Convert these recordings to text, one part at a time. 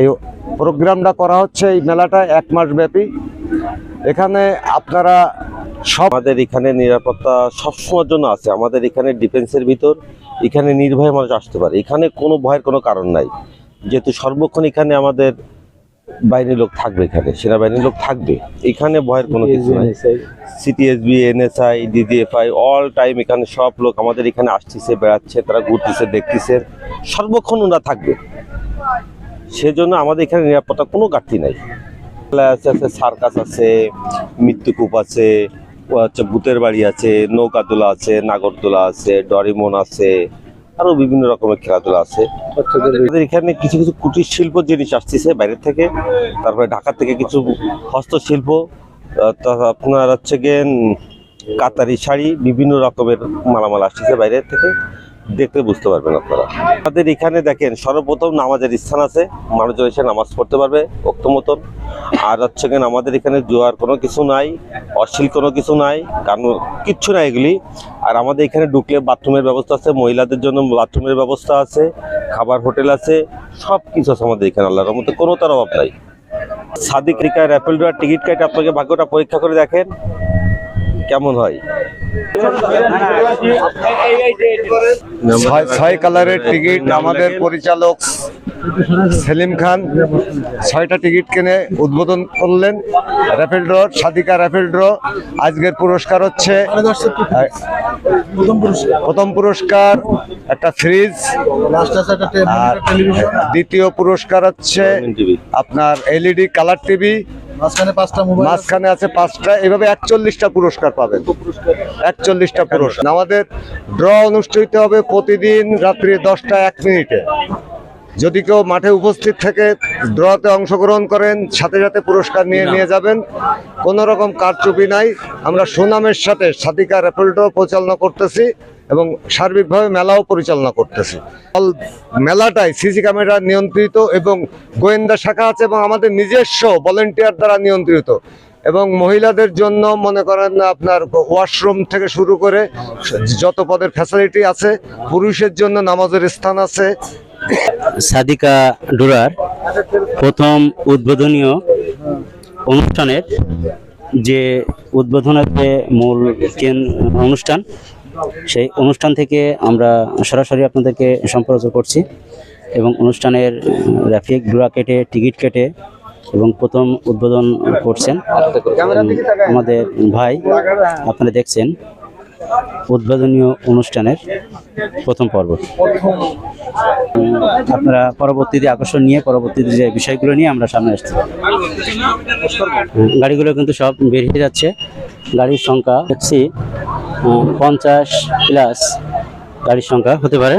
এই প্রোগ্রামটা করা হচ্ছে এই মেলাটা এক মাস ব্যাপী। এখানে আপনারা সব আমাদের এখানে নিরাপত্তা সবসময়ের জন্য আছে। আমাদের এখানে ডিফেন্সের ভিতর এখানে নির্ভয়ে মানুষ আসতে পারে। এখানে কোনো ভয়ের কোনো কারণ নাই। যেহেতু সর্বক্ষণ এখানে আমাদের বাহিনীর লোক থাকবে এখানে সেনাবাহিনীর লোক থাকবে। এখানে ভয়ের কোনো কিছু নাই। CTSB NSI DDFI all time এখানে সব লোক আমাদের এখানে আসতেছে বেড়াচ্ছে তারা ঘুরতেছে দেখতেছে। সর্বক্ষণ ওরা থাকবে। সেজন্য আমাদের এখানে নিরাপত্তা কোনো ঘাটতি নাই। আছে আছে, সার্কাস আছে মৃত্যুকূপ আছে হচ্ছে ভূতের বাড়ি আছে, নৌকাদোলা আছে, নাগরদোলা আছে, ডরিমন আছে, আরও বিভিন্ন রকমের খেলাধুলা আছে। আমাদের এখানে কিছু কিছু কুটির শিল্প জিনিস আসতেছে বাইরের থেকে। তারপরে ঢাকা থেকে কিছু হস্তশিল্প আপনার হচ্ছে গিয়ে কাতারি শাড়ি, বিভিন্ন রকমের মালামাল আসতেছে বাইরের থেকে। দেখতে বুঝতে পারবেন আপনারা। আমাদের এখানে দেখেন, সর্বপ্রথম নামাজের স্থান আছে। মানুষজন এসে নামাজ পড়তে পারবে অক্ত মতন। আর হচ্ছে গিয়ে আমাদের এখানে জোয়ার কোনো কিছু নাই, অশ্লীল কোনো কিছু নাই, কারণ কিচ্ছু নাই এগুলি। আর আমাদের এখানে ঢুকলে বাথরুমের ব্যবস্থা আছে, মহিলাদের জন্য বাথরুমের ব্যবস্থা আছে, খাবার হোটেল আছে সব কিছু আছে আমাদের এখানে, আল্লাহর মধ্যে কোনো তার অভাব নাই। সাদিক রিকা র্যাপেল ডোয়ার টিকিট কাটে আপনাকে ভাগ্যটা পরীক্ষা করে দেখেন, কেমন হয়। ছয় কালারের টিকিট আমাদের পরিচালক সেলিম খান। ছয়টা টিকিট কিনে উদ্বোধন করলেন raffle draw Sadika raffle draw. আজকের পুরস্কার হচ্ছে প্রথম পুরস্কার একটা ফ্রিজ। আর দ্বিতীয় পুরস্কার হচ্ছে আপনার এলইডি কালার টিভি মাঝখানে পাঁচটা মোবাইল মাঝখানে আছে পাঁচটা এভাবে একচল্লিশটা পুরস্কার পাবেন। একচল্লিশটা পুরস্কার। আমাদের ড্র অনুষ্ঠিত হবে প্রতিদিন রাত্রি দশটা এক মিনিটে। যদি কেউ মাঠে উপস্থিত থেকে ড্রতে অংশগ্রহণ করেন সাথে সাথে পুরস্কার নিয়ে নিয়ে যাবেন। কোনো রকম কারচুপি নাই। আমরা সুনামের সাথে সাদিকা র্যাপেল ড্র পরিচালনা করতেছি। এবং সার্বিকভাবে মেলাও পরিচালনা করতেছি। মেলাটাই সিসি ক্যামেরা নিয়ন্ত্রিত এবং গোয়েন্দা শাখা আছে এবং আমাদের নিজস্ব ভলেন্টিয়ার দ্বারা নিয়ন্ত্রিত। এবং মহিলাদের জন্য মনে করেন আপনার ওয়াশরুম থেকে শুরু করে যত পদের ফ্যাসিলিটি আছে, পুরুষের জন্য নামাজের স্থান আছে। সাদিকা ডোরার প্রথম উদ্বোধনীয় অনুষ্ঠানের যে উদ্বোধনের যে মূল অনুষ্ঠান সেই অনুষ্ঠান থেকে আমরা সরাসরি আপনাদেরকে সম্প্রচার করছি এবং অনুষ্ঠানের রাফিক ডোরা কেটে, টিকিট কেটে এবং প্রথম উদ্বোধন করছেন। আমাদের ভাই আপনারা দেখছেন উদ্বোধনীয় অনুষ্ঠানের প্রথম পর্ব। আপনারা পরবর্তীতে আকর্ষণ নিয়ে পরবর্তীতে যে বিষয়গুলো নিয়ে আমরা সামনে আসছি। গাড়িগুলো কিন্তু সব বেরিয়ে যাচ্ছে। গাড়ির সংখ্যা দেখছি পঞ্চাশ প্লাস গাড়ির সংখ্যা হতে পারে।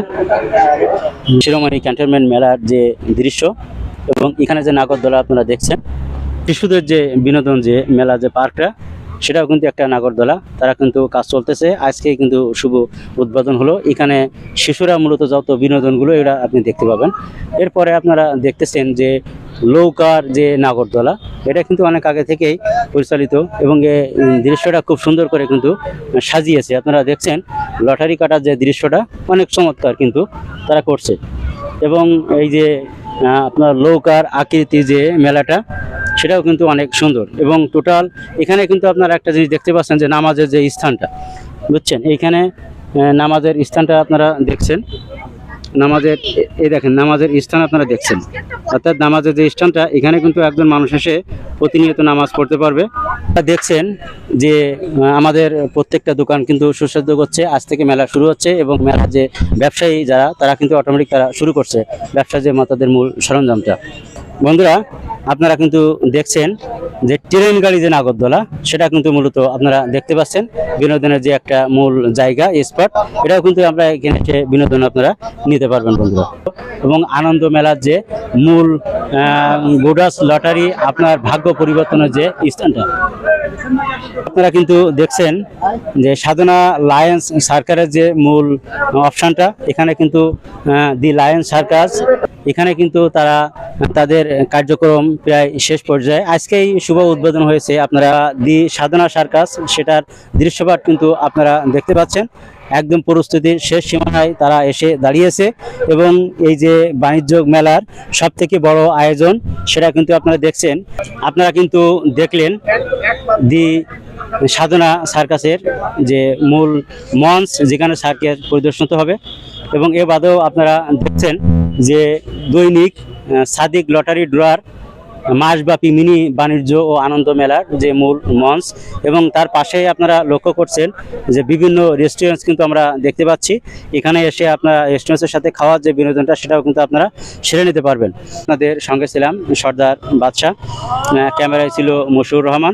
শিরোমণি ক্যান্টনমেন্ট মেলার যে দৃশ্য এবং এখানে যে নাগরদোলা আপনারা দেখছেন, শিশুদের যে বিনোদন যে মেলা যে পার্কটা, সেটাও কিন্তু একটা নাগরদোলা। তারা কিন্তু কাজ চলতেছে। আজকে কিন্তু শুভ উদ্বোধন হলো। এখানে শিশুরা মূলত যত বিনোদনগুলো এরা আপনি দেখতে পাবেন। এরপরে আপনারা দেখতেছেন যে লৌকার যে নাগরদোলা, এটা কিন্তু অনেক আগে থেকেই পরিচালিত এবং এ দৃশ্যটা খুব সুন্দর করে কিন্তু সাজিয়েছে। আপনারা দেখছেন, লটারি কাটার যে দৃশ্যটা অনেক চমৎকার কিন্তু তারা করছে। এবং এই যে আপনার লৌকার আকৃতি যে মেলাটা, সেটাও কিন্তু অনেক সুন্দর। এবং টোটাল এখানে কিন্তু আপনারা একটা জিনিস দেখতে পাচ্ছেন যে নামাজের যে স্থানটা, বুঝছেন? এইখানে নামাজের স্থানটা আপনারা দেখছেন। নামাজের এই দেখেন, নামাজের স্থান আপনারা দেখছেন। অর্থাৎ নামাজের যে স্থানটা, এখানে কিন্তু একজন মানুষ এসে প্রতিনিয়ত নামাজ পড়তে পারবে। দেখছেন যে আমাদের প্রত্যেকটা দোকান কিন্তু সুসাধ্য করছে আজ থেকে মেলা শুরু হচ্ছে এবং মেলার যে ব্যবসায়ী যারা, তারা কিন্তু অটোমেটিক তারা শুরু করছে। ব্যবসা যে মাতাদের মূল সরঞ্জামটা। বন্ধুরা, আপনারা কিন্তু দেখছেন যে ট্রেন গাড়ি যে নাগরদোলা, সেটা কিন্তু মূলত আপনারা দেখতে পাচ্ছেন। বিনোদনের যে একটা মূল জায়গা স্পট এটাও কিন্তু আমরা এখানে বিনোদন আপনারা নিতে পারবেন বন্ধুরা। এবং আনন্দ মেলার যে মূল গোডাস লটারি, আপনার ভাগ্য পরিবর্তনের যে স্থানটা আপনারা কিন্তু দেখছেন যে সাধনা লায়ন্স সার্কারের যে মূল অপশনটা, এখানে কিন্তু দি লায়ন্স সার্কাস, এখানে কিন্তু তারা তাদের কার্যক্রম প্রায় শেষ পর্যায়ে। আজকেই শুভ উদ্বোধন হয়েছে আপনারা দি সাধনা সার্কাস, সেটার দৃশ্যপাট কিন্তু আপনারা দেখতে পাচ্ছেন। একদম প্রস্তুতির শেষ সীমানায় তারা এসে দাঁড়িয়েছে এবং এই যে বাণিজ্য মেলার সব থেকে বড় আয়োজন, সেটা কিন্তু আপনারা দেখছেন। আপনারা কিন্তু দেখলেন দি সাধনা সার্কাসের যে মূল মঞ্চ, যেখানে সার্কাস পরিদর্শিত হবে। এবং এ বাদেও আপনারা দেখছেন যে দৈনিক সাদিক লটারি ড্রয়ার মাসব্যাপী মিনি বাণিজ্য ও আনন্দ মেলার যে মূল মঞ্চ এবং তার পাশেই আপনারা লক্ষ্য করছেন যে বিভিন্ন রেস্টুরেন্টস কিন্তু আমরা দেখতে পাচ্ছি। এখানে এসে আপনারা রেস্টুরেন্টসের সাথে খাওয়ার যে বিনোদনটা সেটাও কিন্তু আপনারা সেরে নিতে পারবেন। আপনাদের সঙ্গে ছিলাম সর্দার বাদশাহ ক্যামেরায় ছিল মশিউর রহমান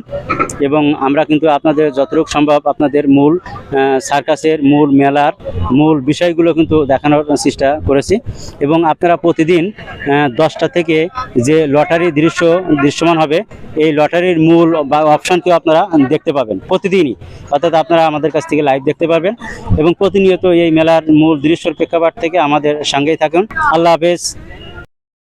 এবং আমরা কিন্তু আপনাদের যতটুকু সম্ভব আপনাদের মূল সার্কাসের মূল মেলার মূল বিষয়গুলো কিন্তু দেখানোর চেষ্টা করেছি এবং আপনারা প্রতিদিন দশটা থেকে যে লটারি দৃশ্য দৃশ্যমান হবে। এই লটারির মূল বা অপশানটিও আপনারা দেখতে পাবেন প্রতিদিনই। অর্থাৎ আপনারা আমাদের কাছ থেকে লাইভ দেখতে পারবেন এবং প্রতিনিয়ত এই মেলার মূল দৃশ্যর প্রেক্ষাপট থেকে আমাদের সঙ্গেই থাকুন। আল্লাহ হাফেজ।